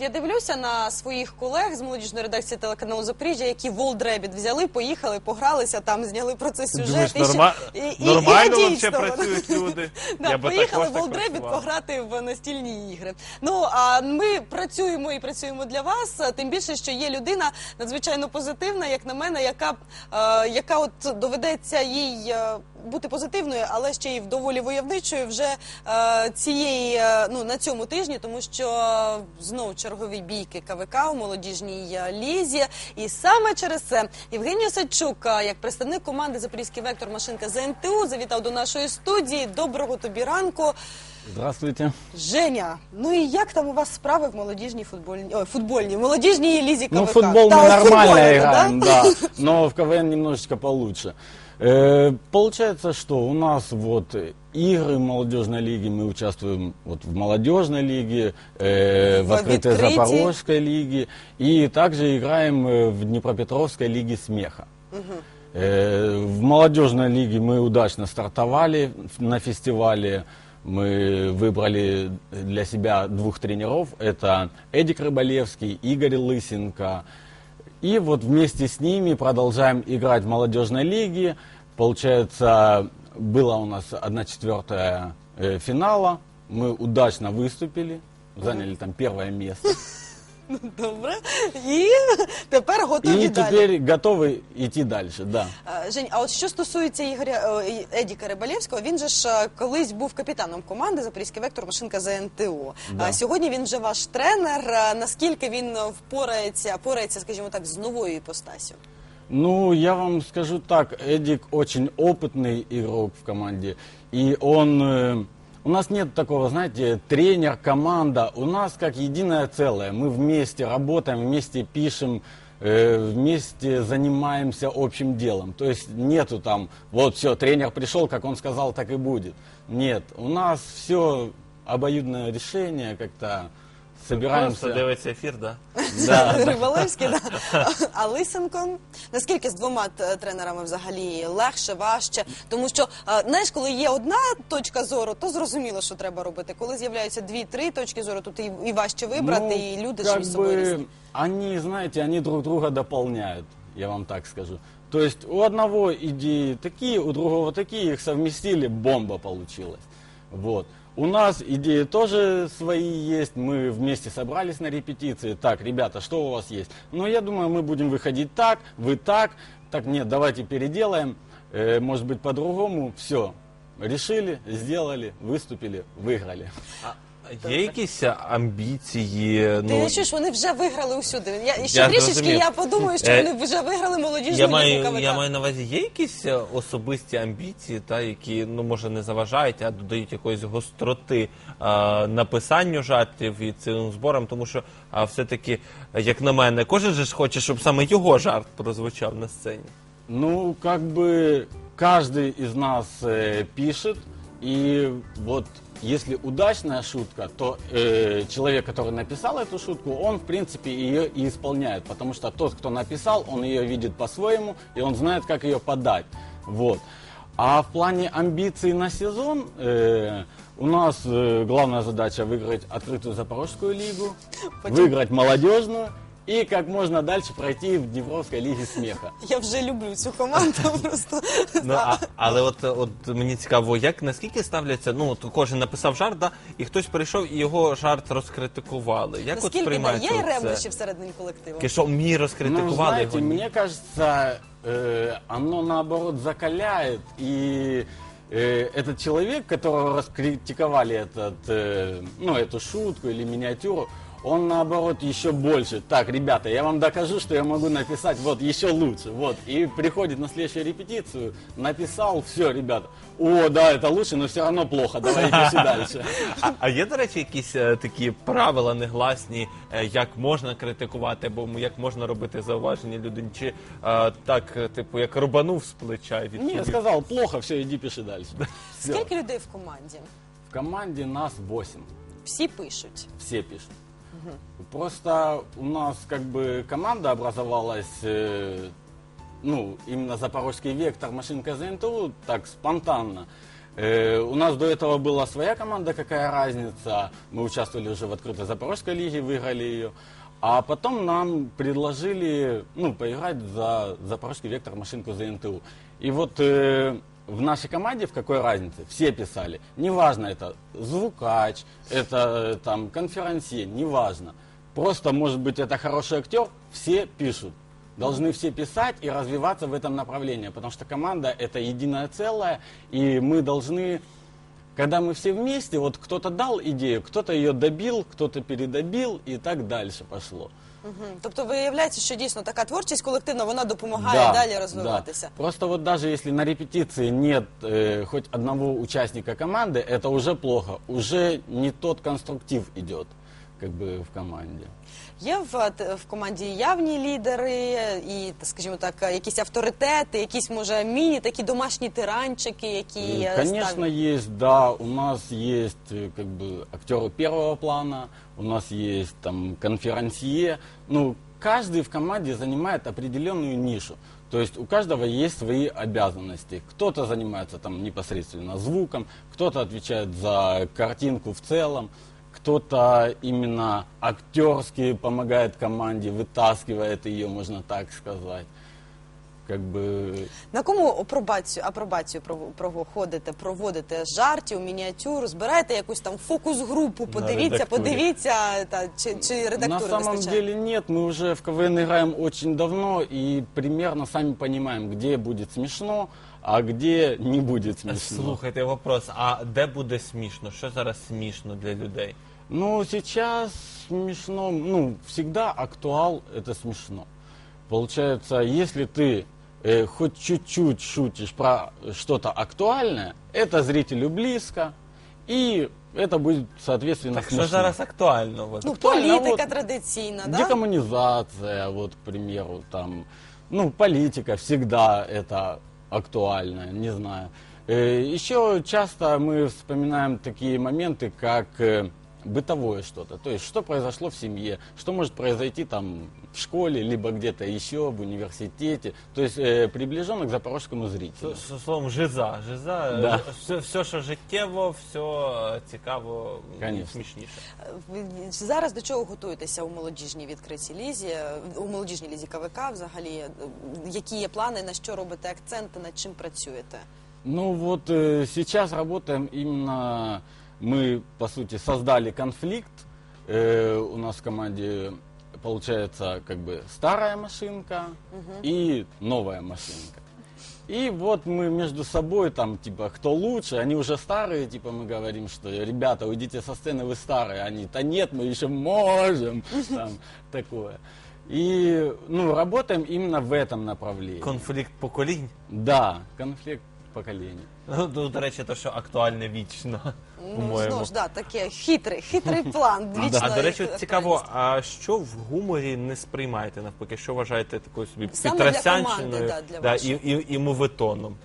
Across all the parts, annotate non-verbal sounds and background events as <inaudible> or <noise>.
Я дивлюся на своїх колег з молодіжної редакції телеканалу Запоріжжя, які Волдребіт взяли, поїхали, погралися там, зняли про це сюжет. Думаєш, і норма... і- і- нормально і дійсно, працюють люди? <laughs> Да, Я поїхали Волдребіт пограти в настільні ігри. Ну а ми працюємо і працюємо для вас. Тим більше, що є людина надзвичайно позитивна, як на мене, яка, е, яка от доведеться їй е, бути позитивною, але ще й доволі войовничою вже е, цієї е, ну на цьому тижні, тому що знов чергові бійки КВК у молодіжній е, лізі. І саме через це Євгеній Осадчук, е, як представник команди Запорізький вектор машинка ЗНТУ, завітав до нашої студії. Доброго тобі ранку. Здравствуйте. Женя, ну і як там у вас справи в молодіжній футбольній ой, футбольній молодіжній лізі КВК? Ну, в футбол Та, мы от нормально футбольно, играем, да? да, но в КВН немножечко получше. Э, получается, что у нас вот э, игры молодежной лиги, мы участвуем вот в молодежной лиге, э, в В открытой открытии. Запорожской лиге и также играем э, в Днепропетровской лиге смеха. Э, В молодежной лиге мы удачно стартовали на фестивале. Мы выбрали для себя двух тренеров. Это Эдик Рыболевский, Игорь Лысенко. И вот вместе с ними продолжаем играть в молодежной лиге. Получается, было у нас 1 четвертая э, финала. Мы удачно выступили, заняли там первое место. <laughs> Добре. І тепер готові И далі. теперь готовы идти дальше, да. Е, Жень, а от що стосується Ігоря е, і- Едіка Рибалєвського, він же ж е, колись був капітаном команди Запорізький вектор машинка ЗНТУ. Да. А сьогодні він вже ваш тренер. Е, Наскільки він впорається, порається, скажімо так, з новою іпостасю? Ну, я вам скажу так, Эдик очень опытный игрок в команде, и он... э, у нас нет такого, знаете, тренер, команда, у нас как единое целое. Мы вместе работаем, вместе пишем, э, вместе занимаемся общим делом. То есть нету там, вот все, тренер пришел, как он сказал, так и будет. Нет, у нас все обоюдное решение, как-то собираемся. Просто дивиться ефір, да? <laughs> Да, Рибалевський, да. <laughs> а Лисенко. Наскільки з двома т- тренерами взагалі легше, важче? Тому що е, знаєш, коли є одна точка зору, то зрозуміло, що треба робити. Коли з'являються дві-три точки зору, тут і, і важче вибрати, Ну, і люди ж між собою бы, різні. Они, знаете, они друг друга дополняют, я вам так скажу. То есть у одного идеи такие, у другого такие, их совместили, бомба получилась. Вот. У нас идеи тоже свои есть, мы вместе собрались на репетиции. Так, ребята, что у вас есть? Ну, я думаю, мы будем выходить так, вы так. Так, нет, давайте переделаем, э, может быть, по-другому. Все, решили, сделали, выступили, выиграли. А Є якісь амбіції? Ти ну, не чуєш, вони вже виграли усюди. Я і ще Я трішечки зрозумів. я подумаю, що Е, вони вже виграли молодіжну я лігу маю, КВК. я маю на увазі, є якісь е, особисті амбіції, та, які ну, може не заважають, а додають якоїсь гостроти а, написанню жартів і цим зборам, тому що а, все-таки, як на мене, кожен же ж хоче, щоб саме його жарт прозвучав на сцені. Ну, как бы каждый из нас э, пишет, и вот Если удачная шутка, то э, человек, который написал эту шутку, он, в принципе, ее и исполняет, потому что тот, кто написал, он ее видит по-своему, и он знает, как ее подать. Вот. А в плане амбиций на сезон э, у нас э, главная задача выиграть открытую Запорожскую лигу, Потом- выиграть молодежную и как можно дальше пройти в Днепровской лиге смеха. Я вже люблю цю команду. <laughs> Просто Ну, а, але от, от мені цікаво, як наскільки ставляться, ну от кожен написав жарт, да, і хтось прийшов і його жарт розкритикували. Як от наскільки да, сприймається є це? ревнощі всередині колективу? Таке, що мій Ну, розкритикували знаете, його? ні? мне кажется, э, оно наоборот закаляет, и э, этот человек, которого раскритиковали этот, э, ну, эту шутку или миниатюру, он наоборот еще больше. Так, ребята, я вам докажу, что я могу написать вот еще лучше. Вот. И приходит на следующую репетицию, написал, все, ребята. О, да, это лучше, но все равно плохо. Давай пиши <laughs> дальше. А, а є, до речі, якісь е, такі правила негласні, е, як можна критикувати, або як можна робити зауваження людині? Чи е, так, е, типу, як рубанув з плеча і Не, відповів? сказал, плохо, все, иди пиши дальше. Всё. <laughs> Скільки людей в команді? В команде нас 8. Всі пишуть. Все пишут. Просто у нас как бы команда образовалась, э, ну, именно Запорожский вектор, машинка ЗНТУ, так спонтанно. Э, у нас до этого была своя команда, какая разница. Мы участвовали уже в открытой Запорожской лиге, выиграли ее. А потом нам предложили ну, поиграть за Запорожский вектор машинку за НТУ. И вот э, в нашей команде в какой разнице? Все писали. Неважно, это звукач, это э, там конферансье, неважно. Просто, может быть, это хороший актер, все пишут. Должны все писать и развиваться в этом направлении, потому что команда это единое целое, и мы должны, когда мы все вместе, вот кто-то дал идею, кто-то ее добил, кто-то передобил, и так дальше пошло. Мгм. Тобто виявляється, що дійсно така творчість колективна, вона допомагає далі да. розвиватися. Просто вот даже если на репетиции нет э, хоть одного участника команды, это уже плохо, уже не тот конструктив идет, как бы в команде. Є в, т- в команді явні лідери і, та, скажімо так, якісь авторитети, якісь може міні, такі домашні тиранчики, які Э, е, Конечно, ставлять? есть, да. У нас есть э, как бы актеры первого плана, у нас есть там конферансье. Ну, каждый в команде занимает определенную нишу. То есть у каждого есть свои обязанности. Кто-то занимается там непосредственно звуком, кто-то отвечает за картинку в целом, кто-то именно актерски помогает команде, вытаскивает ее, можно так сказать. Как бы На кому апробацію, апробацію пров- проходите, проводите жартів, мініатюр, збираєте якусь там фокус-групу, подивіться, редактурі. подивіться, та, чи, чи На редактури самом вистачає? деле нет, мы уже в КВН играем очень давно и примерно сами понимаем, где будет смешно, а где не будет смешно. Слухайте, вопрос, а де буде смішно? Що зараз смішно для людей? Ну, сейчас смешно, ну, всегда актуал это смешно. Получается, если ты э, хоть чуть-чуть шутишь про что-то актуальное, это зрителю близко, и это будет, соответственно, Так що смешно. зараз актуально? От? Ну, Актуально, політика вот, традиційна, да? Декоммунизация, вот, к примеру, там, ну, политика всегда это актуально, не знаю. Э, Еще часто мы вспоминаем такие моменты, как э, бытовое что-то. То есть, что произошло в семье, что может произойти там в школе, либо где-то еще, в университете. То есть, э, приближенно к запорожскому зрителю. С- с- Словом, жиза. Жиза, Да. ж- все, все, що життєво, все е, цікаво і Конечно. смішніше. Ви Зараз до чого готуєтеся у молодіжній відкритій лізі, е, у молодіжній лізі КВК взагалі? Е, Які є плани, на що робите акценти, над чим працюєте? Ну вот э, сейчас работаем именно, мы по сути создали конфликт, Э, у нас в команде получается как бы старая машинка и новая машинка. И вот мы между собой там, типа, кто лучше, они уже старые, типа, мы говорим, что, ребята, уйдите со сцены, вы старые. Они, да нет, мы еще можем, <laughs> там, такое. И, ну, работаем именно в этом направлении. Конфлікт поколінь. Да, конфликт поколений. Ну, ну, до речі, то, що актуальне вічно, Ну, по-моєму. знову ж, да, таке хитрий, хитрий план. Вічно А до речі, їх от цікаво, актуальність. а що в гуморі не сприймаєте навпаки? Що вважаєте такою собі Саме для підтрасянщиною команди, да, для да, і, вашої. і, і моветоном?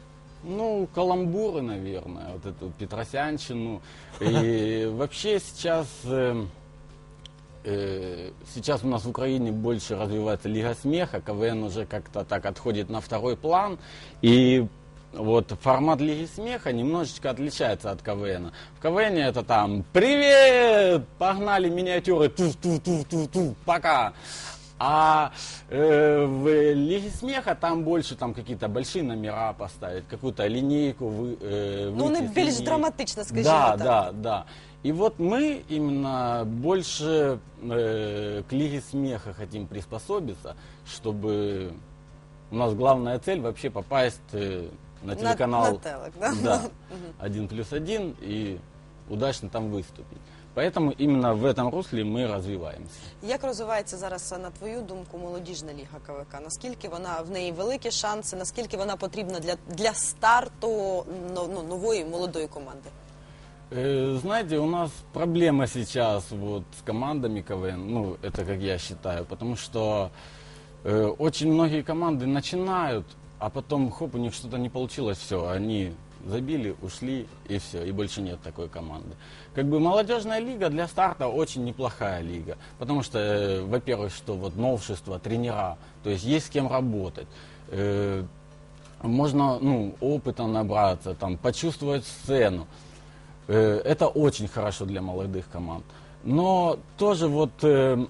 Ну, каламбуры, наверное, вот эту Петросянщину. И вообще сейчас, э, э, сейчас у нас в Украине больше развивается Лига смеха, КВН уже как-то так отходит на второй план. И вот формат Лиги смеха немножечко отличается от КВН. В КВН это там «Привет! Погнали миниатюры! Ту-ту-ту-ту-ту! Пока!» А э, в Лиге смеха там больше там какие-то большие номера поставить, какую-то линейку вы, э, Ну, вони більш драматично, скажімо Да, так. да, да. И вот мы именно больше э, к Лиге смеха хотим приспособиться, чтобы у нас главная цель вообще попасть э, на На- телеканал на телек, да? да, <laughs> один плюс один и удачно там выступить. Поэтому именно в этом русле мы развиваемся. Як розвивається зараз, на твою думку, молодіжна ліга КВК? Наскільки вона в неї великі шанси? Наскільки вона потрібна для, для старту ну, ну, нової молодої команди? Э, Знаете, у нас проблема сейчас вот с командами КВН, ну, это как я считаю, потому что э, очень многие команды начинают, а потом, хоп, у них что-то не получилось, все, они забили, ушли, и все, и больше нет такой команды. Как бы молодежная лига для старта очень неплохая лига, потому что, э, во-первых, что вот новшество, тренера, то есть есть с кем работать. Э, можно ну, опыта набраться, там, почувствовать сцену. Э, Это очень хорошо для молодых команд. Но тоже вот э,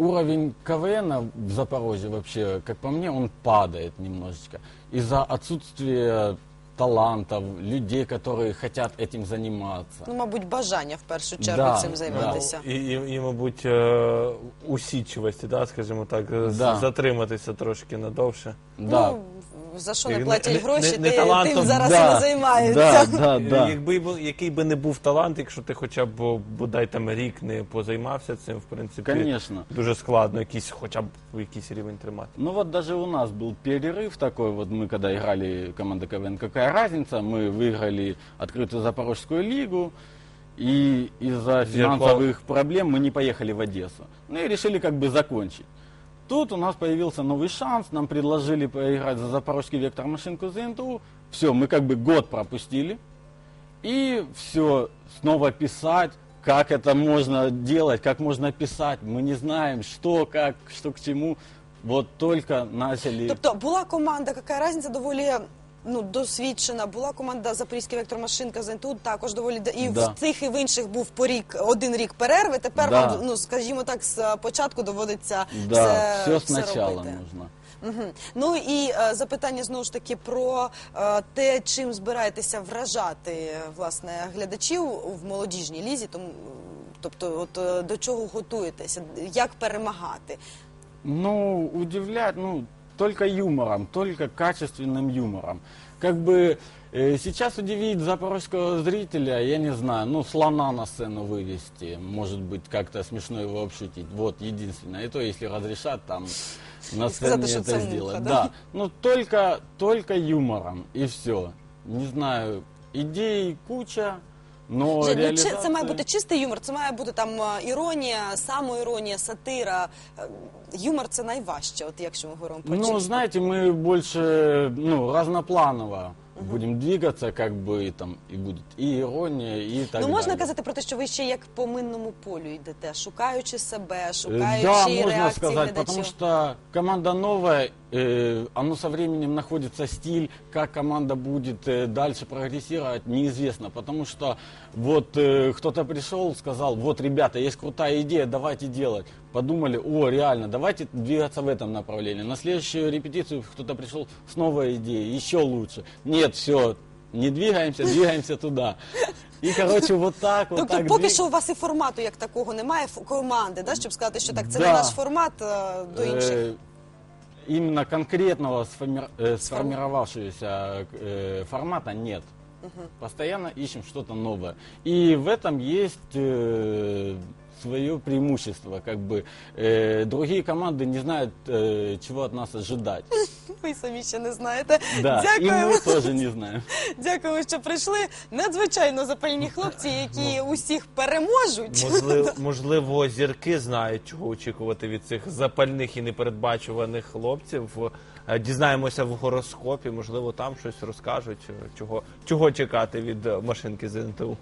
уровень КВН в Запорожье вообще, как по мне, он падает немножечко. Из-за отсутствия талантов, людей, которые хотят этим заниматься. Ну, мабуть, бажання в першу чергу Да, цим да. займатися. І, і, і, мабуть, е, усідчивості, да, скажімо так, з- Да. затриматися трошки надовше. Да. Ну, за що І не не- платять не- гроші, не- не ти- талантом, тим зараз да, і не займаються. Да, да, да. Якби бу- який би не був талант, якщо ти хоча б бодай там рік не позаймався цим, в принципі, Конечно. дуже складно якийсь, хоча б якийсь рівень тримати. Ну вот даже у нас был перерыв такой, вот мы когда играли команда КВН «Какая разница», мы выиграли открытую Запорожскую лигу, и из-за Зеркало. финансовых проблем мы не поехали в Одессу. Ну и решили как бы закончить. Тут у нас появился новый шанс, нам предложили поиграть за запорожский вектор машинку ЗНТУ. Все, мы как бы год пропустили. И все, снова писать, как это можно делать, как можно писать. Мы не знаем, что, как, что к чему. Вот только начали. Тобто була команда, яка різниця доволі. Ну, досвідчена, була команда Запорізький вектор машинка ЗНТУ також доволі д- і Да. в цих і в інших був по рік один рік перерви. Тепер Да. вам, ну скажімо так, з початку доводиться да, все, все сначала робити. нужно. Мгм. Ну і е, запитання знову ж таки про е, те, чим збираєтеся вражати е, власне глядачів в молодіжній лізі. Тому, тобто, от е, до чого готуєтеся, як перемагати? Ну, удивлять, ну, только юмором, только качественным юмором. Как бы э, сейчас удивить запорожского зрителя, я не знаю, ну, слона на сцену вывести, может быть, как-то смешно его обшутить. Вот, единственное. И то, если разрешат там на И сказать, сцене что это это муха, сделать. да? Да, ну, только, только юмором, и все. Не знаю, идей куча, ну, чи- реализация... це має бути чистий юмор, це має бути там е, іронія, самоіронія, сатира. Е, Юмор це найважче, от якщо ми говоримо про Ну, чистий. знаете, мы больше, ну, разнопланово будем двигаться, как бы, и там, и будет и ирония, и так Ну можна далее. казати про те, що ви ще як по минному полю йдете, шукаючи себе, Э, шукаючи Да, можно реакції сказать, глядачів. потому что команда новая, э, оно со временем находится стиль, как команда будет э, дальше прогрессировать, неизвестно, потому что вот э, кто-то пришел, сказал, вот, ребята, есть крутая идея, давайте делать. Подумали, о, реально, давайте двигаться в этом направлении. На следующую репетицию кто-то пришел с новой идеей, еще лучше. Нет, все, не двигаемся, двигаемся туда. И, короче, вот так, вот Тобто, так. поки двиг- що у вас і формату як такого немає, ф- команди, да, щоб сказати, що так, це не Да. наш формат е, до інших. Э, именно конкретного сформи- э, сформировавшегося э, формата нет. Постоянно ищем что-то новое. И в этом есть э, свое преимущество. Как бы э, другие команды не знают, э, чего от нас ожидать. Ви самі ще не знаєте. Да, и Дякуємо. мы тоже не знаем. <laughs> Дякуємо, що прийшли. Надзвичайно запальні хлопці, <laughs> які усіх переможуть. Можливо, <laughs> можливо, зірки знають, чого очікувати від цих запальних і непередбачуваних хлопців. Е, Дізнаємося в гороскопі, можливо, там щось розкажуть, е, чого, чого чекати від е, машинки ЗНТУ.